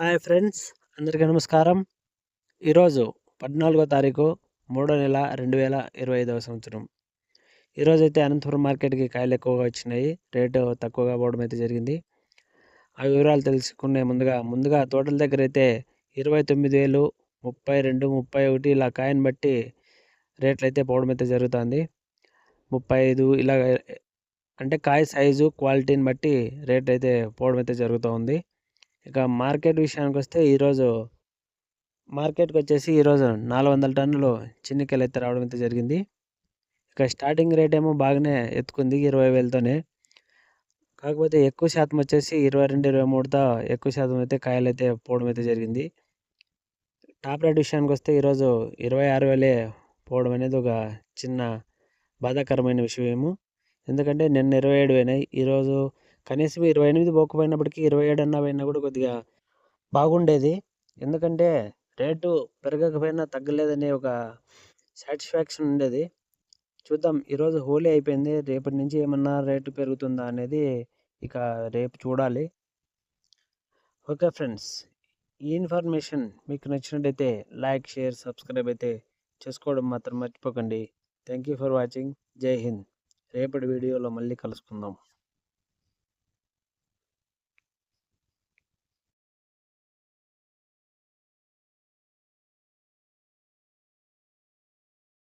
Hi friends అందరికీ నమస్కారం. ఈరోజు పద్నాలుగో తారీఖు మూడో నెల రెండు వేల ఇరవై ఐదవ సంవత్సరం. ఈరోజు అయితే అనంతపురం మార్కెట్కి కాయలు ఎక్కువగా వచ్చినాయి రేటు తక్కువగా పోవడం అయితే జరిగింది. ఆ వివరాలు తెలుసుకునే ముందుగా ముందుగా తోటల దగ్గర అయితే ఇరవై తొమ్మిది వేలు ముప్పై రెండు ముప్పై ఒకటి ఇలా కాయని బట్టి రేట్లు అయితే పోవడం అయితే జరుగుతుంది. ముప్పై ఐదు ఇలా అంటే కాయ సైజు క్వాలిటీని బట్టి రేట్ అయితే పోవడం అయితే జరుగుతూ ఉంది ఇక మార్కెట్ విషయానికి వస్తే ఈరోజు మార్కెట్కి వచ్చేసి ఈరోజు నాలుగు వందల టన్నులు చిన్నికాయలు అయితే రావడం అయితే జరిగింది. ఇక స్టార్టింగ్ రేట్ ఏమో బాగానే ఎత్తుకుంది ఇరవై వేలతోనే. కాకపోతే ఎక్కువ శాతం వచ్చేసి ఇరవై రెండు ఇరవై మూడుతో ఎక్కువ శాతం అయితే కాయలు అయితే పోవడం అయితే జరిగింది. టాప్ రేట్ విషయానికి వస్తే ఈరోజు ఇరవై ఆరు వేలే పోవడం అనేది ఒక చిన్న బాధాకరమైన విషయము ఎందుకంటే నిన్న ఇరవై ఏడు పోయినాయి ఈరోజు కనీసం ఇరవై ఎనిమిది పోకపోయినప్పటికీ ఇరవై ఏడు అన్నా పోయినా కూడా కొద్దిగా బాగుండేది. ఎందుకంటే రేటు పెరగకపోయినా తగ్గలేదనే ఒక సాటిస్ఫాక్షన్ ఉండేది. చూద్దాం ఈరోజు హోలీ అయిపోయింది. రేపటి నుంచి ఏమన్నా రేటు పెరుగుతుందా అనేది ఇక రేపు చూడాలి. ఓకే ఫ్రెండ్స్ ఈ ఇన్ఫర్మేషన్ మీకు నచ్చినట్టయితే లైక్ షేర్ సబ్స్క్రైబ్ అయితే చేసుకోవడం మాత్రం మర్చిపోకండి. Thank you for watching. Jai Hind. రేపటి వీడియోలో మళ్ళీ కలుసుకుందాం.